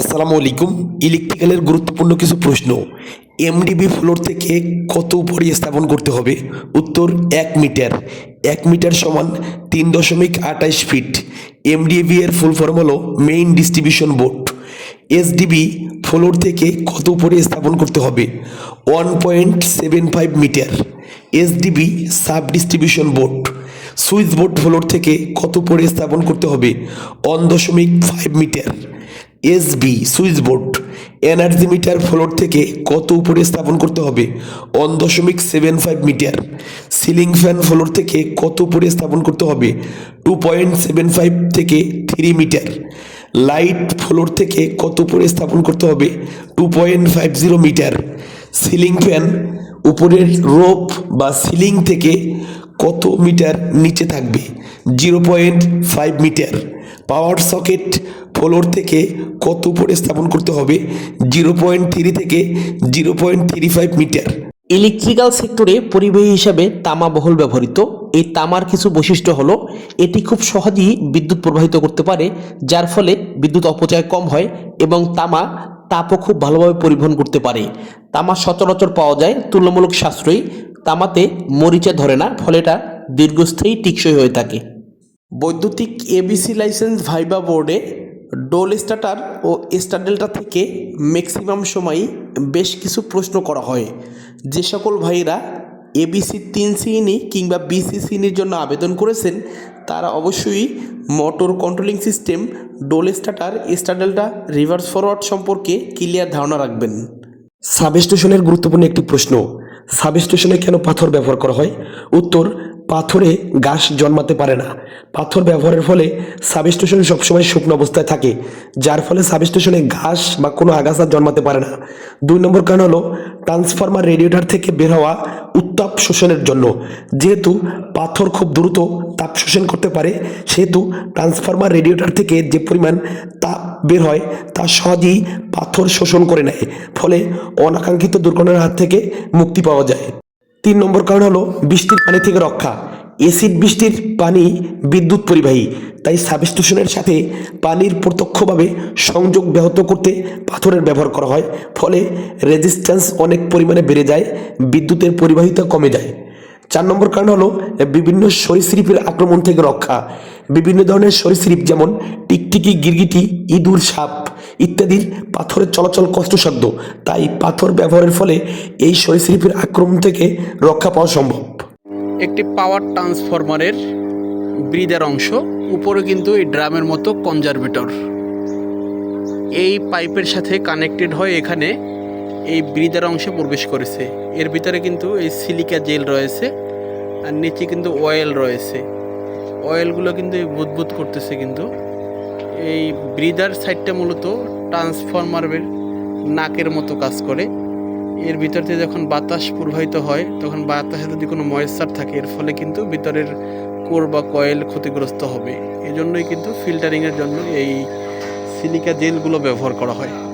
আসসালামু আলাইকুম। ইলেকট্রিক্যালের গুরুত্বপূর্ণ কিছু প্রশ্ন। এমডিবি ফ্লোর থেকে কত উপরে স্থাপন করতে হবে? উত্তর, এক মিটার। এক মিটার সমান তিন দশমিক আঠাইশ ফিট। এমডিবি এর ফুল ফর্ম হলো main distribution board. SDB floor থেকে কত উপরে স্থাপন করতে হবে? One point seven five metre. SDB sub distribution board. Switch board floor থেকে কত উপরে স্থাপন করতে হবে? ওয়ান দশমিক five metre. SB switch board energy meter floor থেকে কত উপরে স্থাপন করতে হবে? ওয়ান দশমিক seven five metre ceiling fan floor থেকে কত উপরে স্থাপন করতে হবে? টু পয়েন্ট সেভেন ফাইভ থেকে থ্রি মিটার লাইট ফ্লোর থেকে কত উপরে স্থাপন করতে হবে? Two point five zero metre ceiling fan উপরের রোপ বা সিলিং থেকে কত মিটার নিচে থাকবে? Zero point five metre. Power socket floor থেকে কত উপরে স্থাপন করতে হবে? জিরো পয়েন্ট থ্রি থেকে zero point three five metre. Electrical সেক্টরে পরিবাহী হিসাবে তামা বহুল ব্যবহৃত। এই তামার কিছু বৈশিষ্ট্য হলো, এটি খুব সহজেই বিদ্যুৎ প্রবাহিত করতে পারে, যার ফলে বিদ্যুৎ অপচয় কম হয় এবং তামা তাপও খুব ভালোভাবে পরিবহন করতে পারে। তামা সচরাচর পাওয়া যায় তুলনামূলক সাশ্রয়ী মরিচা ধরে না, ফলে এটা দীর্ঘস্থায়ী টিকসই হয়ে থাকে। বৈদ্যুতিক এবিসি লাইসেন্স ভাইবা বোর্ডে ডোল স্টার্টার ও স্টারডেলটা থেকে ম্যাক্সিমাম সময়ই বেশ কিছু প্রশ্ন করা হয়। যে সকল ভাইরা এবিসি তিন শ্রেণি কিংবা বিসি শ্রেণির জন্য আবেদন করেছেন, তারা অবশ্যই motor controlling system DOL starter star delta reverse forward সম্পর্কে ক্লিয়ার ধারণা রাখবেন। সাবস্টেশনের গুরুত্বপূর্ণ একটি প্রশ্ন সাবস্টেশনে কেন পাথর ব্যবহার করা হয়? উত্তর, পাথরে ঘাস জন্মাতে পারে না। পাথর ব্যবহারের ফলে সাবস্টেশন সবসময় শুকনো অবস্থায় থাকে, যার ফলে সাবস্টেশনে ঘাস বা কোনো আগাছা জন্মাতে পারে না। দুই নম্বর কারণ হলো, ট্রান্সফরমার রেডিয়েটার থেকে বের হওয়া উত্তাপ শোষণের জন্য। যেহেতু পাথর খুব দ্রুত তাপ শোষণ করতে পারে, সেহেতু ট্রান্সফর্মার রেডিয়েটর থেকে যে পরিমাণ তাপ বের হয়, তা সহজেই পাথর শোষণ করে নেয়। ফলে অনাকাঙ্ক্ষিত দুর্ঘটনার হাত থেকে মুক্তি পাওয়া যায়। তিন নম্বর কারণ হলো বৃষ্টির পানি থেকে রক্ষা। এসিড বৃষ্টির পানি বিদ্যুৎ পরিবাহী, তাই সাবস্টেশনের সাথে পানির প্রত্যক্ষভাবে সংযোগ ব্যাহত করতে পাথরের ব্যবহার করা হয়, ফলে রেজিস্ট্যান্স অনেক পরিমাণে বেড়ে যায়, বিদ্যুতের পরিবাহিতা কমে যায়। চার নম্বর কারণ হলো, বিভিন্ন সরীসৃপের আক্রমণ থেকে রক্ষা। বিভিন্ন ধরনের সরীসৃপ যেমন টিকটিকি, গিরগিটি, ইঁদুর, সাপ ইত্যাদির পাথরের চলাচল কষ্টসাধ্য, তাই পাথর ব্যবহারের ফলে এই সরীসৃপের আক্রমণ থেকে রক্ষা পাওয়া সম্ভব। একটি পাওয়ার ট্রান্সফরমারের ব্রিদের অংশ, উপরে কিন্তু এই ড্রামের মতো কনজারভেটর। এই পাইপের সাথে কানেক্টেড হয়ে এখানে এই ব্রিদের অংশে প্রবেশ করেছে। এর ভিতরে কিন্তু এই সিলিকা জেল রয়েছে আর নিচে কিন্তু অয়েল রয়েছে। অয়েলগুলো কিন্তু এই বুদবুদ করতেছে কিন্তু। এই ব্রিদার সাইডটা মূলত ট্রান্সফরমারের নাকের মতো কাজ করে। এর ভিতর থেকে যখন বাতাস প্রবাহিত হয়, তখন বাতাসে যদি কোনো ময়েশ্চার থাকে, এর ফলে কিন্তু ভিতরের কোর বা কয়েল ক্ষতিগ্রস্ত হবে। এজন্যই কিন্তু ফিল্টারিংয়ের জন্য এই সিলিকা জেলগুলো ব্যবহার করা হয়।